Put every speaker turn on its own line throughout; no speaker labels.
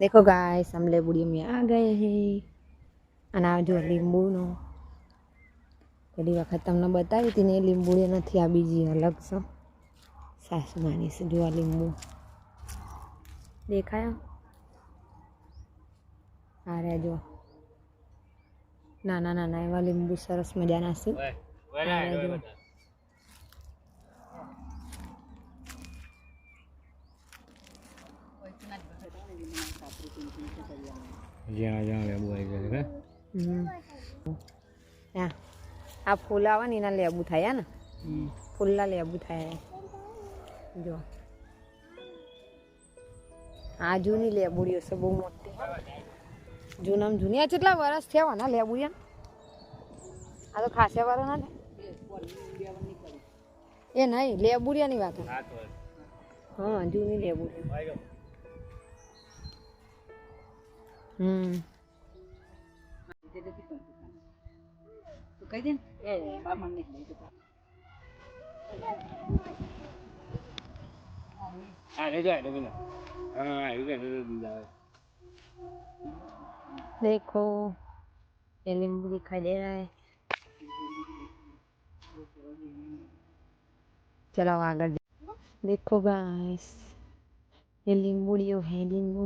देखो गाइस हम लेबुड़ी में आ गए हैं અને આ જો લીંબુનો પેલી વખત તમને બતાવી હતી ને એ લીંબુડી નથી આ બીજી અલગ છે સાસુમાની છે જો આ લીંબુ દેખાયા આ રહ્યા જો નાના નાના એવા લીંબુ સરસ મજાના છે
જ્યાં જ્યાં લેબુ આવી જાય
હા? આ ફૂલ આવે ને એના લેબુ થાય ને? ફૂલના લેબુ થાય. જો. આ જૂની લેબુડીઓ છે બહુ મોટી જૂનામાં જૂની આ કેટલા વર્ષ થયા ને લેબુડિયા આ તો ખાસા વાળા ના? એ નહીં લેબુડિયાની વાત. હા જૂની લેબુડી
तू
काही दिन आले तो आले बिना हां आले तो आले
देखो ये नींबू दिखाई दे रहा है चलो आगे देखो गाइस ये नींबू है नींबू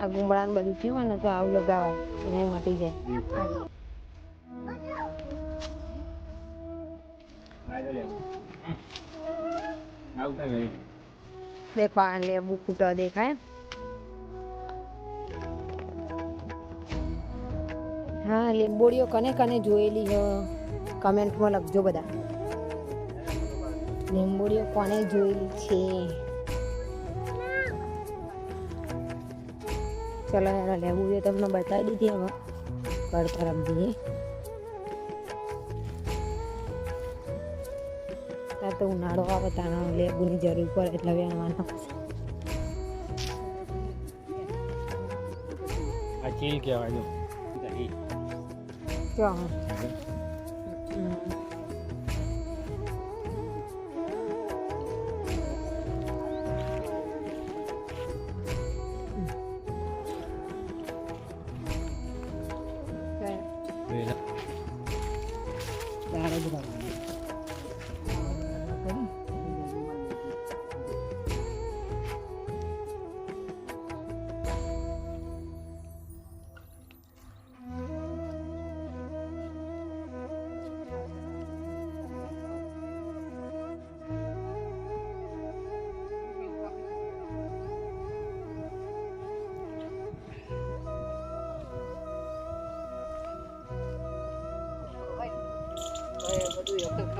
આ ગુમડાને બધું થયું હોય ને તો આવું લગાવાય. એને મટી જાય. દેખો આ લેબુ દેખાય. હા લીંબોડીઓ કને કને જોયેલી છે કમેન્ટમાં લખજો બધા. લીંબોડીઓ કોને જોયેલી છે? ચલો લેવું એ તમને બતાવી દીધી હવે. ઘર પરમ જઈએ. આ તો ઉનાળો આવે તાનો લેબુની જરૂર પડે એટલે વેણવાનો
આ ચીલ કહેવાય જો.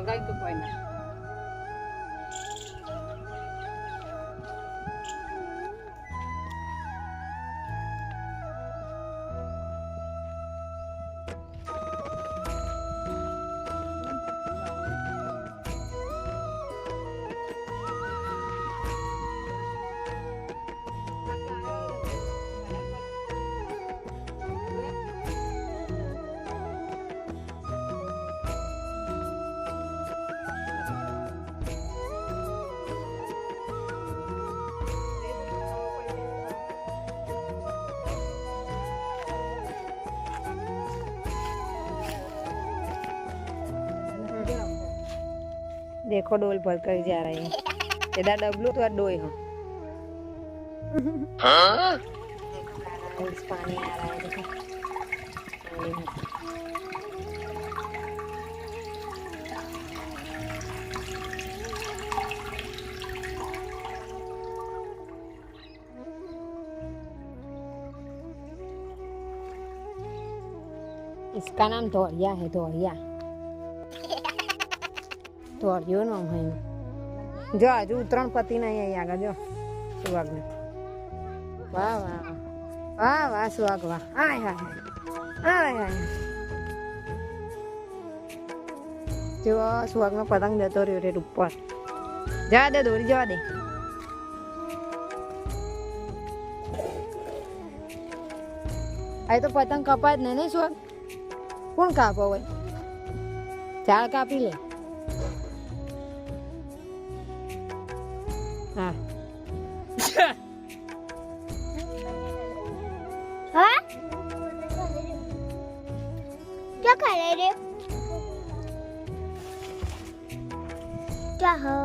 গাইতে পায় না।
देखो, डोल भर कर जा रहे हैं। इधर डबलू तो डोई हो। पानी आ रहा है, देखो। इसका नाम धोरिया है, धोरिया। તો અડ્યો ને અહીં. જો હજુ ઉત્તરાયણ પતિ નહીં અહીં આગળ, જો. સુહાગને. વાહ વાહ વાહ. વાહ સુવાગ વાહ. આય, હાય આય, હાય. જો સુવાગનો પતંગ જતો રહ્યો રેટ ઉપર. જવા દે, દોરી જવા દે. આ તો પતંગ કપાય જ નહીં સુવાગ કોણ કાપો હોય ઝાડ કાપી લે.
क्या हो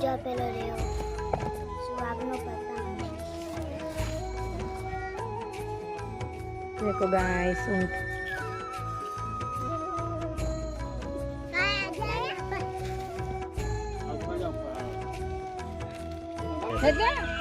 જો પેલો રહ્યો સુહાગનો પતંગ
देखो गाइस ऊँट
ચાલે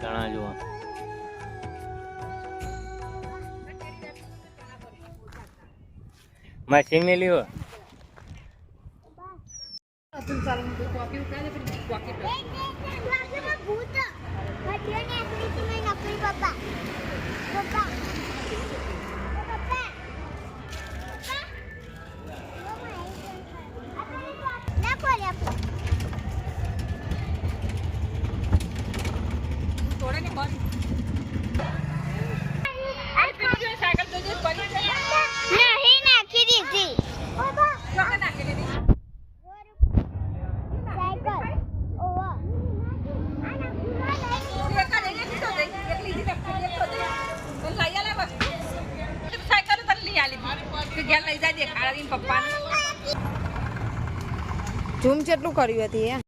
ચણા જુઓ મશીન ને લીધો
ઝૂમ કેટલું કર્યું હતી એ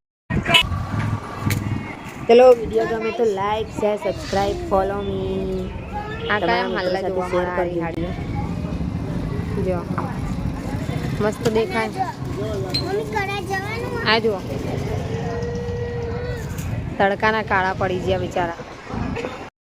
ચલો વીડિયો ગમે તો like share subscribe follow me આ કાયમ હાલલા જોવા શેર કરી હાડીઓ જો. મસ્ત દેખાય.
મમ્મી કરા જવાનું?
આ જુઓ. તડકાના કાળા પડી ગયા બિચારા.